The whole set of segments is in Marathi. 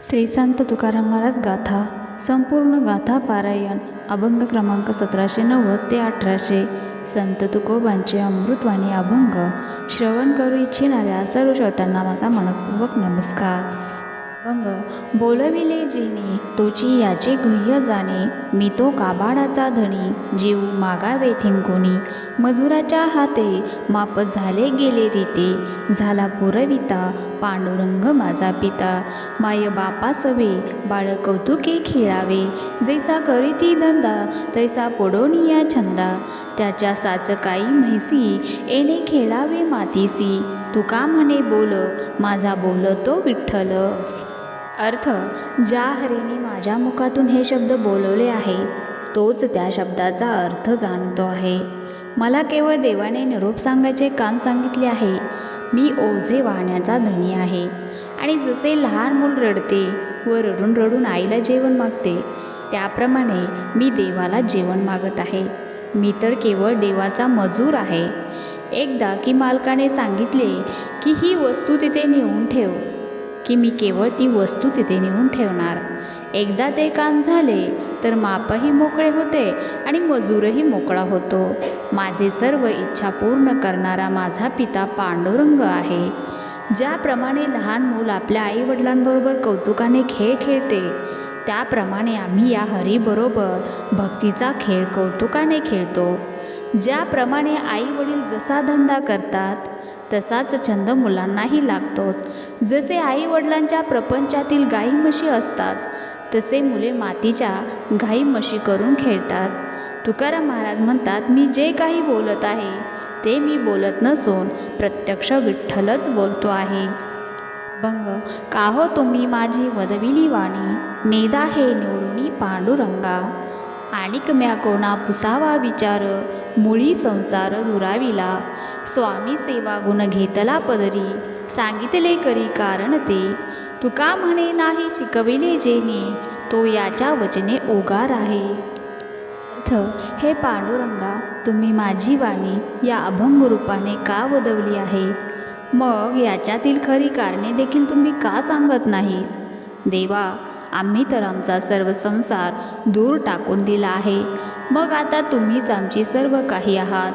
श्री संत तुकाराम महाराज गाथा संपूर्ण गाथा पारायण अभंग क्रमांक सतराशे नव्वद ते अठराशे. संत तुकोबांचे अमृतवाणी अभंग श्रवण करू इच्छिणाऱ्या सर्व श्रोत्यांना माझा मनपूर्वक नमस्कार. अभंग बोलविले जेणे तोची याचे गुह्य जाणे. मी तो काबाडाचा धणी जीव मागावे थिंकोणी मजुराच्या हाते माप झाले गेले रीते. झाला पुरविता पांडुरंग माझा पिता. माय बापा सवे बाळ कौतुके खेळावे. जैसा करीती धंदा तैसा पोडोनिया छंदा. त्याच्या साच काही म्हैसी येणे खेळावे मातीसी. तुका म्हणे बोल माझा बोल तो विठ्ठल. अर्थ ज्या हरीने माझ्या मुखातून हे शब्द बोलवले आहेत तोच त्या शब्दाचा अर्थ जाणतो आहे. मला केवळ देवाने निरोप सांगायचे काम सांगितले आहे. मी ओझे वाहण्याचा धनी आहे. आणि जसे लहान मूल रडते व रडून रडून आईला जेवण मागते त्याप्रमाणे मी देवाला जेवण मागत आहे. मी तर केवळ देवाचा मजूर आहे. एकदा की मालकाने सांगितले की ही वस्तू तिथे नेऊन ठेव की मी केवळ ती वस्तू तिथे नेऊन ठेवणार. एकदा ते काम झाले तर मापही मोकळे होते आणि मजूरही मोकळा होतो. माझे सर्व इच्छा पूर्ण करणारा माझा पिता पांडुरंग आहे. ज्याप्रमाणे लहान मूल आपल्या आईवडिलांबरोबर कौतुकाने खेळ खेळते त्याप्रमाणे आम्ही या हरीबरोबर भक्तीचा खेळ कौतुकाने खेळतो. ज्याप्रमाणे आई वडील जसा धंदा करतात तसाच छंद मुलांनाही लागतोच. जसे आई वडिलांच्या प्रपंचातील गाई म्हशी असतात तसे मुले मातीच्या गाई म्हशी करून खेळतात. तुकाराम महाराज म्हणतात मी जे काही बोलत आहे ते मी बोलत नसून प्रत्यक्ष विठ्ठलच बोलतो आहे. भंग काहो तुम्ही माझी वदविली वाणी नेदा हे निवडुनी पांडुरंगा. आणिक म्या कोणा पुसावा विचार मुळी संसार दुराविला स्वामी सेवा गुण घेतला पदरी. सांगितले करी कारण ते. तुका म्हणे नाही शिकविले जेने? तो याच्या वचने ओगार आहे. अर्थ हे पांडुरंगा तुम्ही माझी वाणी या अभंग रूपाने का वदवली आहे? मग याच्यातील खरी कारणे देखील तुम्ही का सांगत नाहीत? देवा आम्ही तर आमचा सर्व संसार दूर टाकून दिला आहे. मग आता तुम्हीच आमची सर्व काही आहात.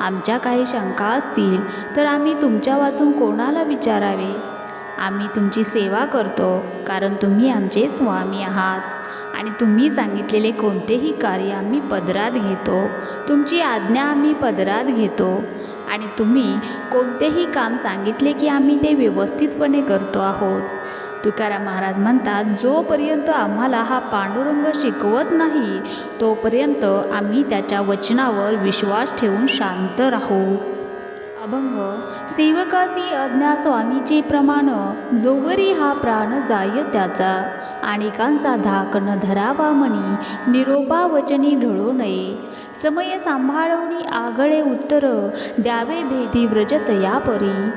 आमच्या काही शंका असतील तर आम्ही तुमच्या वाचून कोणाला विचारावे? आम्ही तुमची सेवा करतो कारण तुम्ही आमचे स्वामी आहात. आणि तुम्ही सांगितलेले कोणतेही कार्य आम्ही पदरात घेतो. तुमची आज्ञा आम्ही पदरात घेतो. आणि तुम्ही कोणतेही काम सांगितले की आम्ही ते व्यवस्थितपणे करतो आहोत. तुकाराम महाराज म्हणतात जोपर्यंत आम्हाला हा पांडुरंग शिकवत नाही तोपर्यंत आम्ही त्याच्या वचनावर विश्वास ठेवून शांत राहू. अभंग सेवकासी अज्ञा स्वामीचे प्रमाण जोवरी हा प्राण जाय त्याचा. आणिकांचा धाक न धरावा म्हणी निरोपा वचनी ढळू नये. समय सांभाळवणी आगळे उत्तर द्यावे भेदी व्रजत या परी.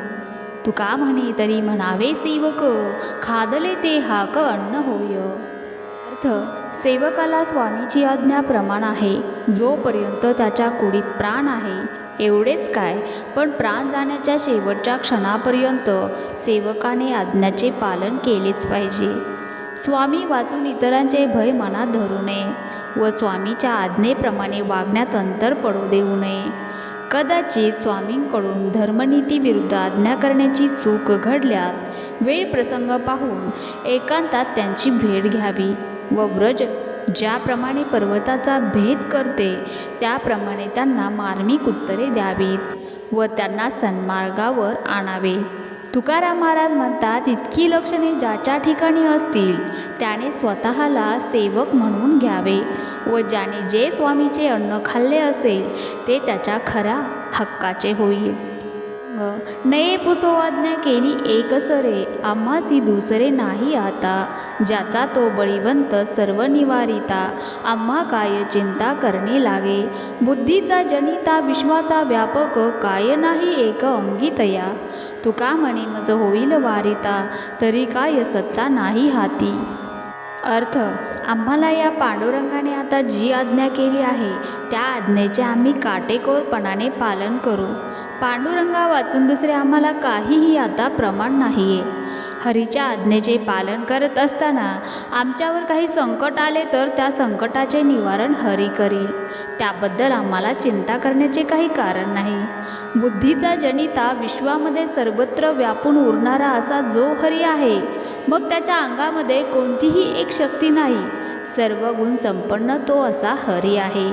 तुका म्हणे तरी म्हणावे सेवक खादले ते हाक अन्न होय. अर्थ सेवकाला स्वामीची आज्ञा प्रमाण आहे. जोपर्यंत त्याच्या कुडीत प्राण आहे एवढेच काय. पण प्राण जाण्याच्या शेवटच्या क्षणापर्यंत सेवकाने आज्ञाचे पालन केलेच पाहिजे. स्वामी वाचून इतरांचे भय मनात धरू नये व स्वामीच्या आज्ञेप्रमाणे वागण्यात अंतर पडू देऊ नये. कदाचित स्वामींकडून धर्मनीतीविरुद्ध आज्ञा करण्याची चूक घडल्यास वेळ प्रसंग पाहून एकांतात त्यांची भेट घ्यावी व व्रज ज्याप्रमाणे पर्वताचा भेद करते त्याप्रमाणे त्यांना मार्मिक उत्तरे द्यावीत व त्यांना सन्मार्गावर आणावे. तुकाराम महाराज म्हणतात इतकी लक्षणे ज्याच्या ठिकाणी असतील त्याने स्वतःला सेवक म्हणून घ्यावे व ज्याने जे स्वामीचे अन्न खाल्ले असेल ते त्याच्या खऱ्या हक्काचे होईल. नये पुसो केली एक सरे आम्हासी दुसरे नाही आता. ज्याचा तो बळीवंत सर्व निवारिता आम्हा काय चिंता करणे लागे. बुद्धीचा जनिता विश्वाचा व्यापक काय नाही एक अंगितया. तुका म्हणे मज होईल वारिता तरी काय सत्ता नाही हाती. अर्थ आम्हाला या पांडुरंगाने आता जी आज्ञा केली आहे त्या आज्ञेचे आम्ही काटेकोरपणाने पालन करू. पांडुरंगा वाचून दुसरे आम्हाला काहीही आता प्रमाण नाही आहे हरीच्या आज्ञेचे पालन करत असताना आमच्यावर काही संकट आले तर त्या संकटाचे निवारण हरी करील. त्याबद्दल आम्हाला चिंता करण्याचे काही कारण नाही. बुद्धीचा जनिता विश्वामध्ये सर्वत्र व्यापून उरणारा असा जो हरी आहे मग त्याच्या अंगामध्ये कोणतीही एक शक्ती नाही. सर्व गुण संपन्न तो असा हरी आहे.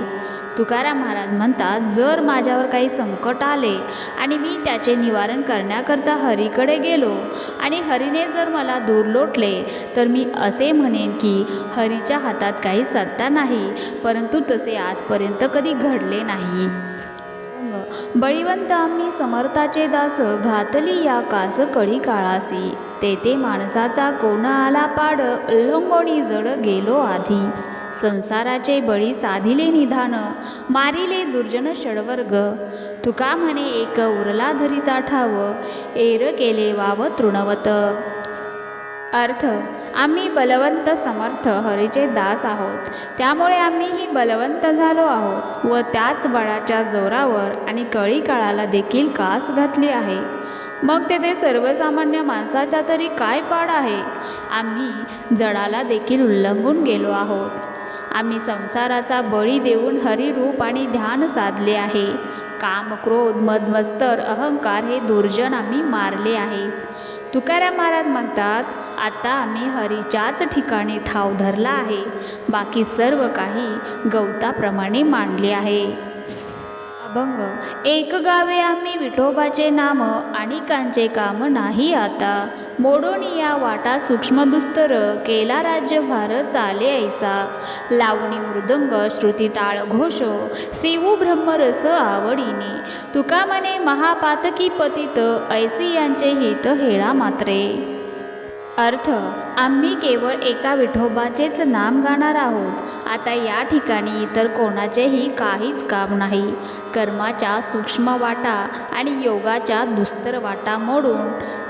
तुकाराम महाराज म्हणतात जर माझ्यावर काही संकट आले आणि मी त्याचे निवारण करण्याकरता हरीकडे गेलो आणि हरीने जर मला दूर लोटले तर मी असे म्हणेन की हरीच्या हातात काही सत्ता नाही परंतु तसे आजपर्यंत कधी घडले नाही. बळीवंत आम्ही समर्थाचे दास घातली या कास कळी काळासी. तेथे माणसाचा कोण आला पाड उल्लंघोणी जड गेलो आधी. संसाराचे बळी साधिले निधान मारिले दुर्जन षडवर्ग. तुका म्हणे एक उरला धरिता ठाव एर केले वाव तृणवत. अर्थ आम्ही बलवंत समर्थ हरीचे दास आहोत. त्यामुळे आम्ही ही बलवंत झालो आहोत व त्याच बळाच्या जोरावर आणि कळी काळाला देखील कास घातली आहे. मग तेथे सर्वसामान्य माणसाच्या तरी काय पाड आहे? आम्ही जडाला देखील उल्लंघून गेलो आहोत. आम्ही संसाराचा बळी देऊन हरिरूप आणि ध्यान साधले आहे. काम क्रोध मदमस्तर अहंकार हे दुर्जन आम्ही मारले आहे. तुकाराम महाराज म्हणतात आता आम्ही हरीच्याच ठिकाणी ठाव धरला आहे. बाकी सर्व काही गवताप्रमाणे मांडले आहे. अभंग. एक गावे आम्ही विठोबाचे नाम आणि कांचे काम नाही आता. मोडून या वाटा सूक्ष्मदुस्तर केला राज्यभार चाले ऐसा. लावणी मृदंग श्रुती टाळ घोष सेवू ब्रह्मरस आवडीने. तुका म्हणे महापातकी पतित ऐसी यांचे हित हेळा मात्रे. अर्थ आम्ही केवळ एका विठोबाचेच नाम गाणार आहोत. आता या ठिकाणी इतर कोणाचेही काहीच काम नाही. कर्माच्या सूक्ष्म वाटा आणि योगाच्या दुस्तर वाटा मोडून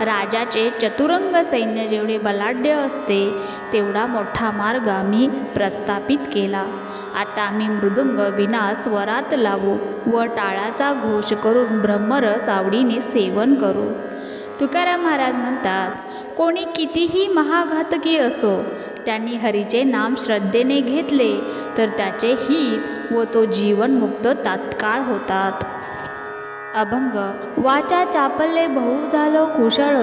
राजाचे चतुरंग सैन्य जेवढे बलाढ्य असते तेवढा मोठा मार्ग आम्ही प्रस्थापित केला. आता आम्ही मृदुंग विना स्वरात लावू व टाळाचा घोष करून ब्रह्मरस आवडीने सेवन करू. तुकाराम महाराज म्हणतात कोणी कितीही महाघातकी असो त्यांनी हरीचे नाम श्रद्धेने घेतले तर त्याचे हित व तो जीवनमुक्त तात्काळ होतात. अभंग. वाचा चापल्ले बहु झालो कुशळ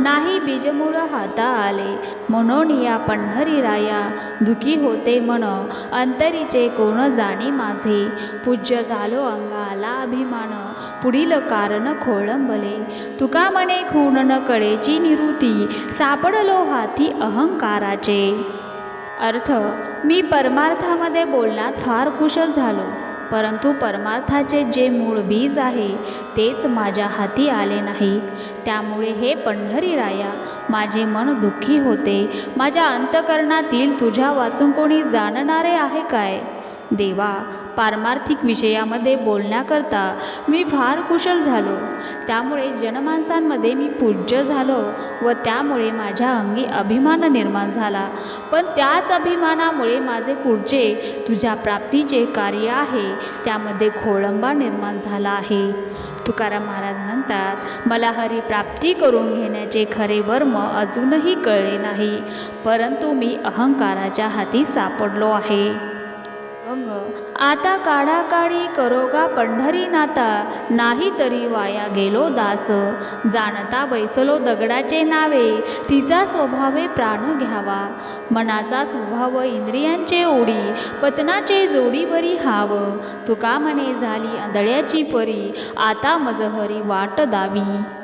नाही बीजमूळ हाता आले म्हणून या पंढरी राया दुखी होते मन अंतरीचे कोण जाणे माझे? पूज्य झालो अंगाला अभिमान पुढील कारण खोळंबले. तुका म्हणे खूण न कळेची निवृत्ती सापडलो हाती अहंकाराचे. अर्थ मी परमार्थामध्ये बोलण्यात फार कुशल झालो. परंतु परमार्थाचे जे मूळ बीज आहे तेच माझ्या हाती आले नाही त्यामुळे हे पंढरी राया माझे मन दुःखी होते. माझ्या अंतकरणातील तुझ्या वाचून कोणी जाणणारे आहे काय? देवा पारमार्थिक विषयामध्ये बोलण्याकरता मी फार कुशल झालो. त्यामुळे जनमानसांमध्ये मी पूज्य झालो व त्यामुळे माझ्या अंगी अभिमान निर्माण झाला. पण त्याच अभिमानामुळे माझे पुढचे तुझ्या प्राप्तीचे कार्य आहे. त्यामध्ये खोळंबा निर्माण झाला आहे. तुकाराम महाराज म्हणतात मला हरिप्राप्ती करून घेण्याचे खरे वर्म अजूनही कळले नाही परंतु मी अहंकाराच्या हाती सापडलो आहे. अंग. आता काढाकाढी करोगा पंढरी नाता. नाही तरी वाया गेलो दास. जाणता बैसलो दगडाचे नावे. तिचा स्वभावे प्राण घ्यावा. मनाचा स्वभाव इंद्रियांचे ओढी. पतनाचे जोडीवरी हाव. तुका म्हणे झाली आंधळ्याची परी. आता मजहरी वाट दावी.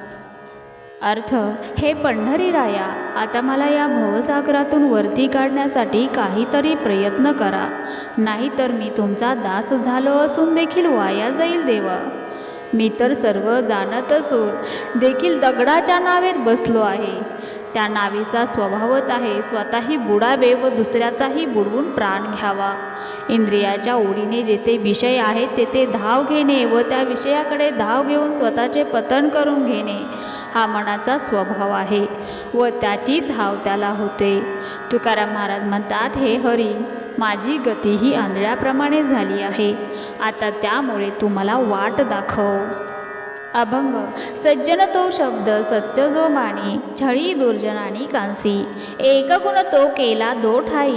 अर्थ हे पंढरी राया आता मला या भवसागरातून वरती काढण्यासाठी काहीतरी प्रयत्न करा. नाहीतर मी तुमचा दास झालो असून देखील वाया जाईल देवा. मी तर सर्व जाणत असून देखील दगडाच्या नावेत बसलो आहे. त्या नावेचा स्वभावच आहे स्वतःही बुडावे व दुसऱ्याचाही बुडवून प्राण घ्यावा. इंद्रियाच्या ओढीने जेथे विषय आहेत तेथे धाव घेणे व त्या विषयाकडे धाव घेऊन स्वतःचे पतन करून घेणे. हा मनाचा स्वभाव आहे व त्याचीच हाव त्याला होते. तुकाराम महाराज म्हणतात हे हरी माझी गती ही आंधळ्याप्रमाणे झाली आहे. आता त्यामुळे तू मला वाट दाखव. अभंग. सज्जन तो शब्द सत्य जो माने छळी दुर्जनानी कांसी. एक गुण तो केला दो ठाई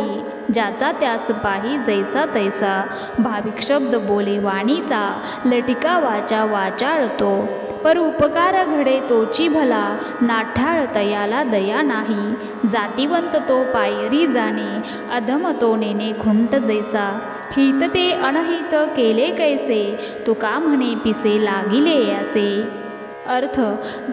ज्याचा त्यास पाही जैसा तैसा. भाविक शब्द बोले वाणीचा लटिका वाचा वाचाळतो. पर उपकार घडे तोची भला नाठाळ तयाला दया नाही. जातिवंत तो पायरी जाणे अधम तो नेने खुंट जैसा. हित ते अनहित केले कैसे तुका म्हणे पिसे लागिले असे. अर्थ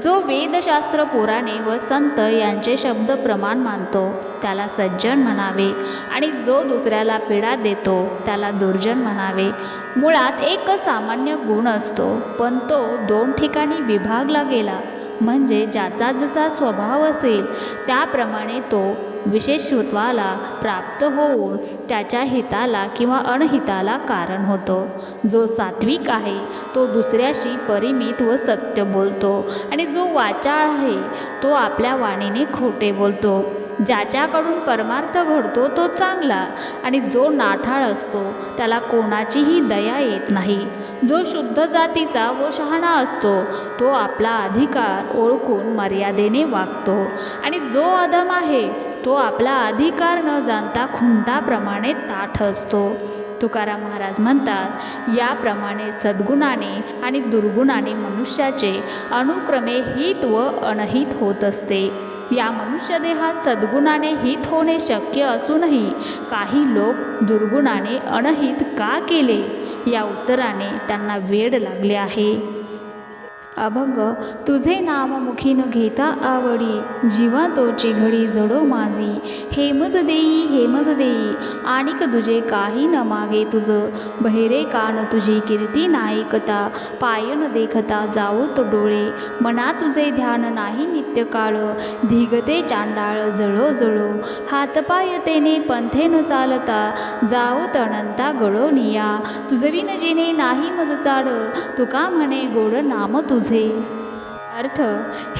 जो वेदशास्त्र पुराणे व संत यांचे शब्द प्रमाण मानतो त्याला सज्जन म्हणावे. आणि जो दुसऱ्याला पीडा देतो त्याला दुर्जन म्हणावे. मुळात एक सामान्य गुण असतो पण तो दोन ठिकाणी विभागला गेला. म्हणजे ज्याचा जसा स्वभाव असेल त्याप्रमाणे तो विशेषत्वाला प्राप्त होऊन त्याच्या हिताला किंवा अनहिताला कारण होतो. जो सात्विक आहे तो दुसऱ्याशी परिमित व सत्य बोलतो आणि जो वाचाळ आहे तो आपल्या वाणीने खोटे बोलतो. ज्याच्याकडून परमार्थ घडतो तो चांगला आणि जो नाठाळ असतो त्याला कोणाचीही दया येत नाही. जो शुद्ध जातीचा व शहाणा असतो तो आपला अधिकार ओळखून मर्यादेने वागतो. आणि जो अधम आहे तो आपला अधिकार न जाणता खुंटाप्रमाणे ताठ असतो. तुकाराम महाराज म्हणतात याप्रमाणे सद्गुणाने आणि दुर्गुणाने मनुष्याचे अनुक्रमे हित व अनहित होत असते. या मनुष्यदेहात सद्गुणाने हित होणे शक्य असूनही काही लोक दुर्गुणाने अनहित का केले? या उत्तराने त्यांना वेड लागले आहे. अभंग तुझे नाम मुखीन घेता आवडी जीवा तोची घडी जडो माझी. हेमज देई हेमज देई आणिक तुझे काही न मागे तुझं. बहिरे कान तुझी कीर्ती नायकता पायन देखता जाऊ तो डोळे. मना तुझे ध्यान नाही नित्य काळ धिगते चांडाळ जळो जळो. हातपाय तेने पंथे न चालता जाऊ तणंता गळो निया. तुझविन जिने नाही मज चाड तुका म्हणे गोड नाम तुझ. अर्थ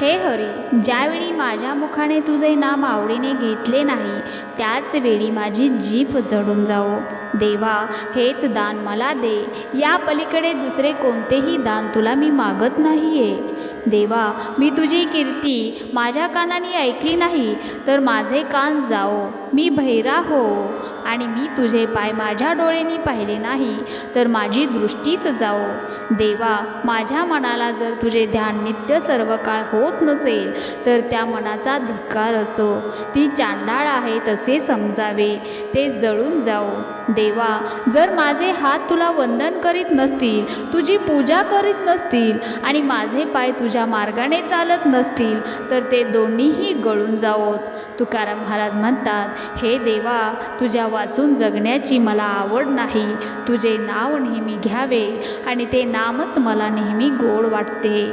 हे हरी ज्यावेळी माझ्या मुखाने तुझे नाम आवडीने घेतले नाही त्याच वेळी माझी जीभ जडून जाओ देवा हेच दान मला दे. या पलीकडे दुसरे कोणतेही दान तुला मी मागत नाही आहे देवा मी तुझी कीर्ती माझ्या कानाने ऐकली नाही तर माझे कान जाओ मी भैरा हो. आणि मी तुझे पाय माझ्या डोळ्यांनी पाहिले नाही तर माझी दृष्टीच जाओ. देवा माझ्या मनाला जर तुझे ध्यान नित्य सर्व काळ होत नसेल तर त्या मनाचा धिक्कार असो. ती चांडाळ आहे तसे समजावे. ते जळून जाओ. देवा जर माझे हात तुला वंदन करीत नसतील तुझी पूजा करीत नसतील आणि माझे पाय तुझ्या मार्गाने चालत नसतील तर ते दोन्हीही गळून जावोत. तुकाराम महाराज म्हणतात हे देवा तुझ्या वाचून जगण्याची मला आवड नाही. तुझे नाव नेहमी घ्यावे आणि ते नामच मला नेहमी गोड वाटते.